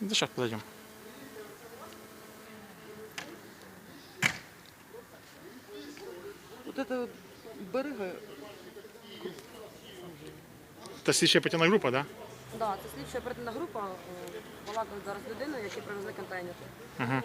Да сейчас подойдем. Вот это вот барыга, Это слідча оперативна група, да? Да, це слідча оперативна група. е, Балакали зараз людину, які привезли контейнер. Угу.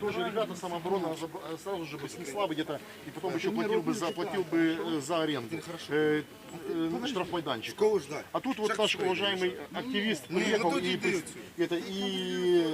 Тоже ребята самооборона заб- э, сразу же бы снесла бы где-то и потом еще платил бы, заплатил бы э, за аренду. Э, э, на штрафмайданчик. Кого ждать? А тут вот наш уважаемый активист приехал и, прис- это, и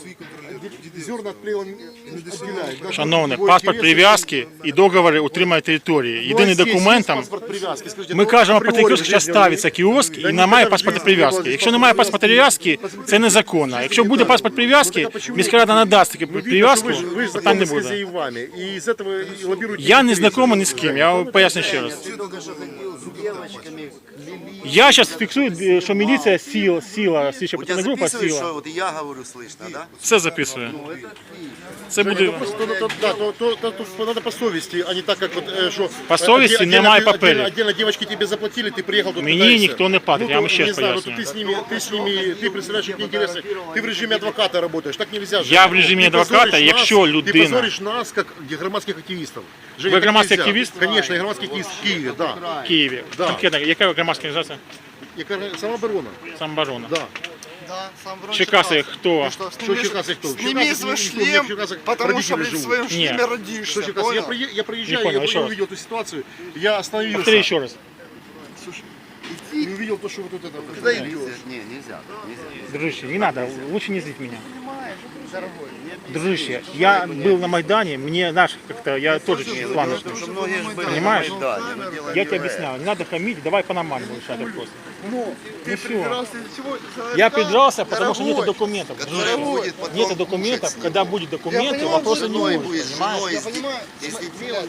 Свої контролери. зерна от плевел отделяет. да, Шановне, его паспорт интересы. прив'язки і договори утримання території. Ну, Єдиний а здесь документ есть там. паспорт привязки? Скажите, Ми ну, кажемо про априори кіоск, зараз здесь ставиться говорили. кіоск Да і не немає так паспорта есть, прив'язки. здесь Якщо немає паспорта прив'язки, це незаконно. Якщо буде паспорт прив'язки, міська рада надасть таки Ну, видно, прив'язку, что вы же- вы же питань не знакомы с буде. хозяевами, и из этого и лоббируете Я не интересы. знайомий ні з ким, я вам поясню ще раз. Я зараз фіксую, що міліція сіла, сіла, слідча У тебя оперативна група записываешь, сіла. что вот я говорю, слышно, да? Все записує. Це Женя, буде. ну просто, ну, то, да, то, то, то, то надо по совести, а не так, как вот, э, что... По э, совести отде- немає отдельно, паперів. Отдельно, отдельно девочки тебе заплатили, ты приехал тут Мені катаешься. ніхто не платить, я вам то, ще не раз знаю, ну, то пояснюю. ты с ними, ты с ними, ты представляешь, какие интересы, ты в режиме адвоката работаешь, так нельзя. же. Я в режимі Ты адвоката, позоришь якщо нас, людина- Ты позоришь нас, как громадских активистов. Женя, Ви так громадський нельзя. активіст? Конечно, я громадский активист в Киеве, да. В Києві. Да. Конкретно, яка громадська організація? Яка самооборона, Самооборона. да. Да, сам вроде Черкаси хто? Что, Что Черкасы кто? Сними Черкасах свой никто- никто шлем, в Черкасах потому что, родители блин, в живут. своем шлеме Нет. родишься, Что Черкасы? Я, понял? прие- я проезжаю, Не понял, я, еще я раз. увидел эту ситуацию, я остановился. Повтори ще раз. И увидел то, что вот это. Куда Нельзя, идешь? не, нельзя, нельзя. Дружище, не надо, лучше не злить меня. Дружище, я был на Майдане, мне наш как-то, я тоже план Потому что многие же были Понимаешь? на Майдане, мы делаем Я тебе проект. объясняю, не надо хамить, давай по-нормальному решать вопрос. Ну, ты всё. прибирался из чего? Я придрался, потому что нет Дорогой. документов. Который Дружище. будет потом Нет кушать документов, с ним. когда будут документы, понимаю, вопроса не Женой будет. будет, с понимаешь? женой, Я с понимаю, детьми. И с детьми он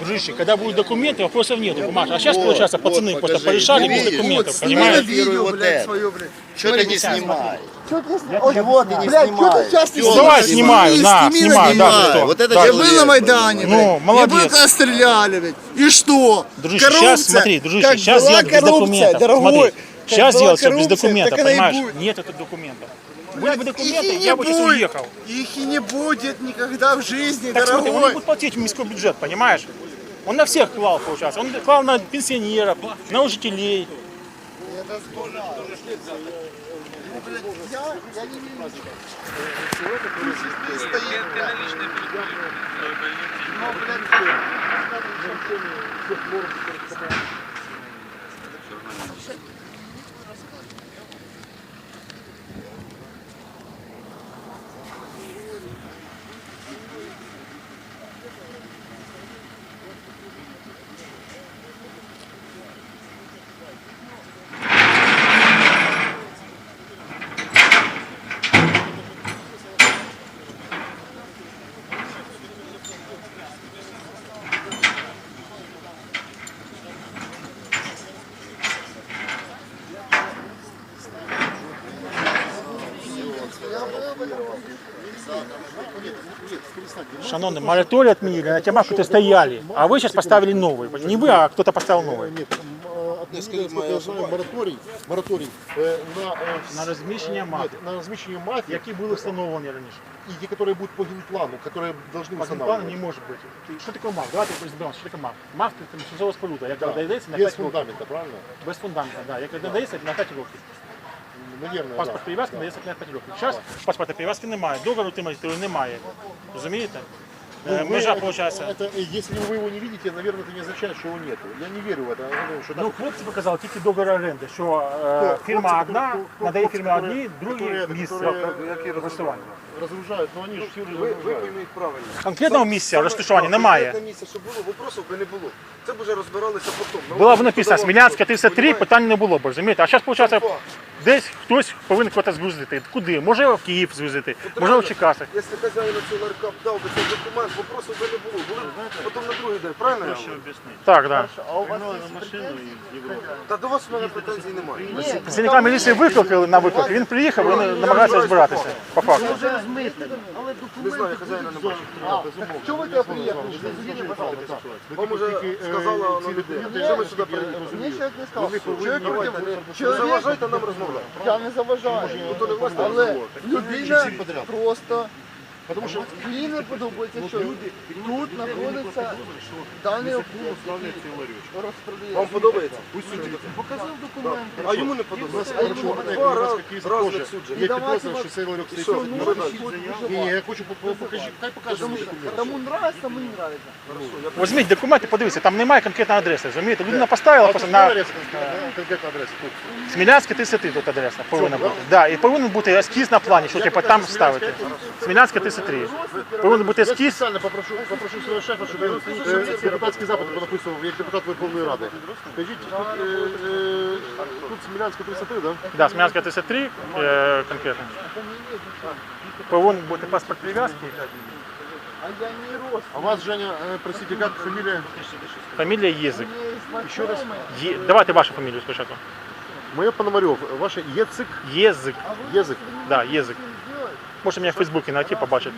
Дружище, когда будут документы, вопросов нет, бумаж. А сейчас, Вот, получается, вот, пацаны просто покажи. порешали без документов, вот, понимаешь? видео, Вот блядь, это. свое, блядь. Что ты не снимай? Чё ты вот не чё снимаю. ты не Всё, Давай снимаешь? снимаю, на, снимаю, да, что? Вот это Да, Я был на Майдане, Ну, молодец. Я был, когда стреляли, блядь. И что? Дружище, коррупция, сейчас смотри, дружище, как сейчас делать без документов. дорогой. Смотри, сейчас делать все без документов, понимаешь? Нет этих документов. Были бы документы, я бы сейчас уехал. Их и не будет никогда в жизни, Так смотри, он не дорогой. будет платить в міський бюджет, понимаешь? Он на всех клал, получается. Он клал на пенсионеров, на учителей. Это тоже, Шановні, мораторій отменили, на темах, которые стояли. А вы сейчас поставили новый. Не вы, а кто-то поставил новый. Нет, м, э, от- насколько я знаю, мораторий, мораторий э, на, э, На розміщення мат, нет, на размещение мафии, які були встановлені раніше. и те, которые будут по генплану, которые должны По плану устанавливать. не може бути. Що таке МАФ? Давайте розберемося, що таке МАФ. МАФ – це тимчасова споруда, яка Да, додається на без 5 років. фундамента, правильно? Без фундамента, да, яка додається на 5 років. Наверное, Паспорт прив'язки надається на 5 років. Зараз паспорта прив'язки немає, договору тимчасового немає. Розумієте? Ну, Е, вы Межа, это- виходить, Это, э, если вы его не видите, наверное, это не означает, что его нету. Я не верю в это. Я думаю, что Ну, так- хлопці показали тільки договір оренди, що е, Хлопці, фірма які- одна хлопці, надає фірмі які- одній, другій які- місце які- користування. разгружают, но они же все Ви, ви разгружают. пойміть правильно. Конкретного місця розташування немає. Конкретне місце, що було, вопросів би не було. Це б вже розбиралися потім. Ну, Була б ви написано подавали Смілянська запит, 33, понімаєте? питань не було б, розумієте? А зараз, виходить, Факт. десь хтось повинен когось згрузити. Куди? Може в Київ звозити, може в Черкаси. Якщо хазяїн цього ларька б дав би цей документ, вопросів би не було. Були потім на другий день, правильно я говорю? Так, так. Та до вас у мене претензій немає. Працівника міліції викликали на виклик, він приїхав, вони намагаються розбиратися по факту. Не знаю, хазяїна не бачу. Чего вы туда приехали? Вам уже сказала вона людина. Що ми сюди приїхали? Мне человек не сказал. Человек Давайте, против- не- не Человек, заважайте нам розмовляти. я не заважаю. то не власне Але людина просто тому що мені не подобається, що тут знаходиться даний об'єкт. Вам подобається? Пусть судиться. Показав документи. А йому не подобається. Два раз, раз. Я підозрюю, що цей ларьок стоїть. Ні, я хочу покажи, хай покаже. Тому, тому нравиться, мені нравиться. Візьміть документи, подивіться, там немає конкретної адреси, розумієте? Людина поставила просто на Конкретна адреса тут. Смілянське 30 тут адреса повинна бути. І повинен бути ескіз на плані, що типу там ставити. Смілянське 30. 23. Повинен бути Я ескіз. спеціально попрошу, попрошу свого шефа, щоб він е, депутатський запит понаписував, як депутат Верховної Ради. Кажіть, тут, е, е, тут Смілянська 33, да? Да, Смілянська 33 е, конкретно. Повинен бути паспорт прив'язки, А у вас, Женя, е, простите, как фамилия? Фамилия язик. Ще раз. Є... Давайте вашу фамилию спочатку. Моє Пономарьов, ваше Єцик, Язик. Єзик. Да, язик. Можете мене в Фейсбуці знайти, побачити.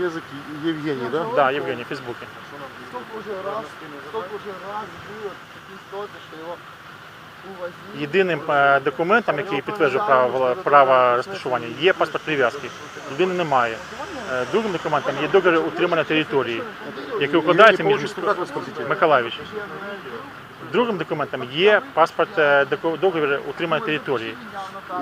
Єзик Євгеній, да? Да, Євгеній, в Фейсбуці. Столько уже раз, столько уже раз было такие ситуации, что его увозили. Єдиним е, документом, який підтверджує право, право розташування, є паспорт прив'язки. Людини немає. Е, Другим документом є договір утримання території, який укладається між Как вас спросите? Миколаївич. Другим документом є паспорт е, доко- договір утримання території,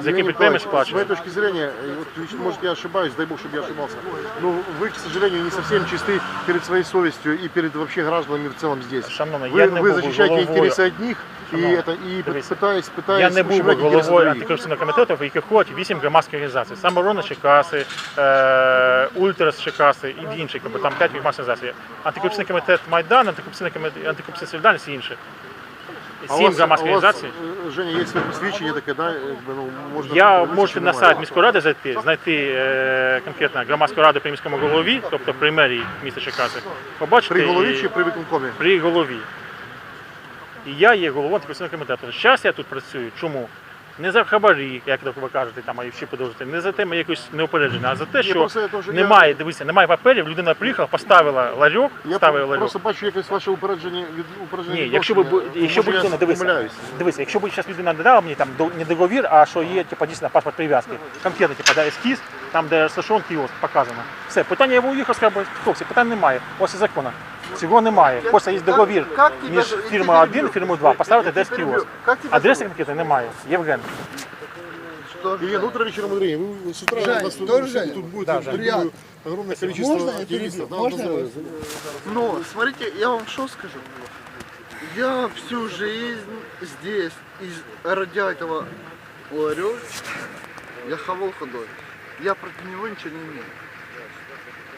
з яким підприємець С моей сплачує. точки зрения, э, вот, лично, может я ошибаюсь, дай бог, чтобы я ошибался, но вы, к сожалению, не совсем чисты перед своей совестью и перед вообще гражданами в целом здесь. Шановний, Вы, я не вы був защищаете головою. интересы одних и, Шановний, это, и дивіться. пытаясь, пытаясь Я не був ущемлять интересы головою других. антикорупційного комітету, в яких ходять вісім громадських організацій. Самооборона Черкаси, е, Ультрас Черкаси і інші, якби, там п'ять громадських організацій. Антикорупційний комітет Майдан, антикорупційний комітет, антикорупційна солідарність і інші. А у Сім вас, громадських а у вас, організацій. э, Женя, есть свои посвящение такое, да? как бы, ну, можно Я выручить, можете на нормально. сайт міської ради зайти, знайти е, конкретно громадську раду при міському голові, тобто при мерії міста Черкаси, побачити При голові і- чи при виконкомі? при голові. І я є головою антикорупційного комітету. Зараз я тут працюю. Чому? Не за хабарі, як ви кажете, там, а всі подовжити, не за те якось неупередження, а за те, що просто я теж- я- немає, дивися, немає паперів, людина приїхала, поставила ларьок, Я ставила ларьок. просто бачу якесь ваше упередження від упередження. Ні, якщо ви бу- якщо б людина дивися, дивися, якщо б зараз людина не дала мені там до- не договір, а що є типу, дійсно паспорт прив'язки, конкретно типу, да, ескіз, там де розташований кіоск показано. Все, питання я уїхав, сказав, хлопці, питань немає, ось і закону. Цього немає. Просто є договір Как тебе між фірмою 1 і фірмою 2, поставити десь кіоск. Адреси конкретно немає. Євген. Евгений, утро вечером Андрей. Вы с утра у нас тут, тоже Жень? тут будет Да, думаю, огромное количество Можно я перебью? Да, Можно я да. Ну, смотрите, я вам что скажу. Я всю жизнь здесь, из, ради этого ларечка, я хавал ходой. Я против него ничего не имею.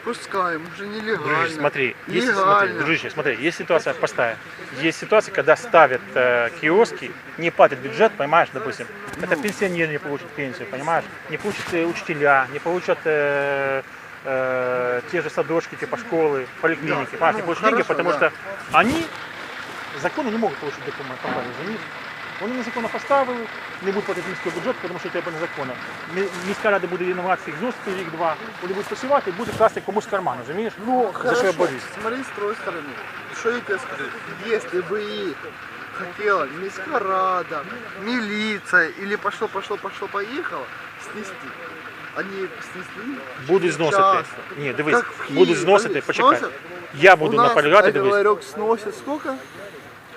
Пускай, уже нелегально. Дружище, смотри, есть, смотри, дружище, смотри, есть ситуация простая. Есть ситуация, когда ставят э, киоски, не платят бюджет, понимаешь, допустим. Это пенсионеры не получат пенсию, понимаешь? Не получат э, учителя, не получат э, э, те же садочки, типа школы, поликлиники, понимаешь, не получат деньги, хорошо, потому да. что они законно не можуть получить документ, розумієш? Вони незаконно поставили, не будуть платити міський бюджет, тому що це незаконно. Мі- Міська рада буде винувати їх зустріти рік-два, вони будуть працювати і буде класти комусь в карман, розумієш? Ну, За що я хорошо, борюсь. смотри с той стороны. Что я тебе скажу? Если бы их хотела Мискарада, милиция или пошло, пошло, пошло, поехало, снести, они б снесли. Будуть зносити. часто. Ні, дивись, Как в Киеве, будуть зносити, дивись, почекай. сносят? Я буду У нас наполягати, этот дивись. ларек сносит сколько?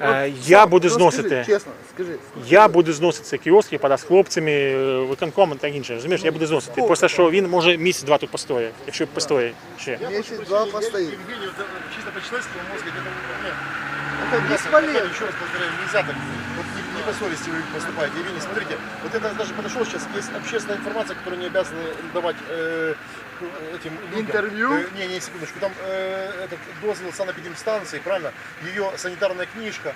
Е, Я буду ну, зносити. Чесно, скажи. Я буду зносити кіоски з хлопцями, виконком та інше. Розумієш, я буду зносити. Просто що він може місяць-два тут постояти, якщо постоїть ще. Місяць-два постоїть. Чисто по-чесному мозгу, это, нет, Это бесполезно. еще раз повторяю, нельзя так. Вот не, не по совести вы поступаете или не. Смотрите, вот это даже подошел сейчас, есть общественная информация, которую не обязаны давать э, этим людям. Интервью? Э, не, не, секундочку, там э, этот дозвел санэпидемстанции, правильно? Ее санитарная книжка,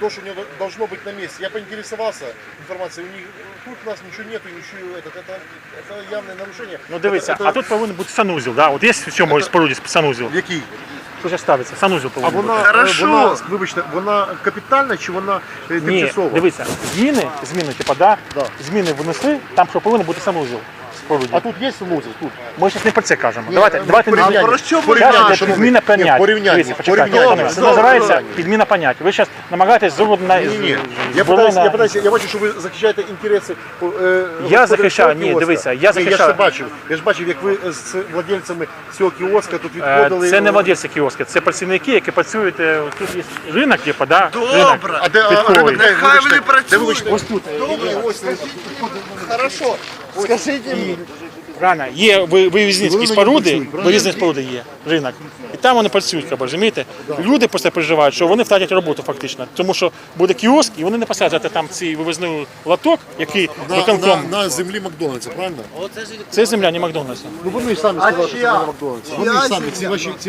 то, что у нее должно быть на месте. Я поинтересовался информацией, у них тут у нас ничего нету, ничего, этот, это, это явное нарушение. Ну дивіться, Это- а это- тут повинен бути санузел, да? От є в цьому споруді санузел. Який? Що зараз ставиться? Санузел А повинен бути. вона, Хорошо. вона, вибачте, вона капітальна чи вона е, Ні, тимчасова? дивіться, зміни, зміни, типа, да, Да. зміни внесли, там що повинен бути санузел в. А тут є санузел? Тут. Ми зараз не про це кажемо. давайте, давайте не про що Порівняння, підміна Ні, понять. порівняння, Дивіться, почекайте, порівняння. Це називається підміна понять. Ви зараз намагаєтесь зробити на Ні, ні, ні. Я питаюся, я питаюся, я бачу, що ви захищаєте інтереси. е, Я захищаю, ні, кіоска. дивіться, я Ні, Я ж це бачив. Я ж бачив, як ви з владельцями цього кіоска тут Е, відходили. Це не владельці кіоски, це працівники, які працюють. е, Тут є ринок, типу, да? Добре. А де ринок, Нехай вони працюють. Ось тут. Добре, ось Хорошо. Скажите мне. Правильно, є ви- вивізницькі споруди, вивізні споруди є, ринок. І там вони працюють, розумієте? Люди просто переживають, що вони втратять роботу фактично. Тому що буде кіоск, і вони не посадять там цей вивізний лоток, який на, на, виконком. на землі Макдональдса, правильно? Це земля, не Макдональдса. Ну вони ж самі сказали, що це Макдональдс. Вони ж самі, ці ваші ці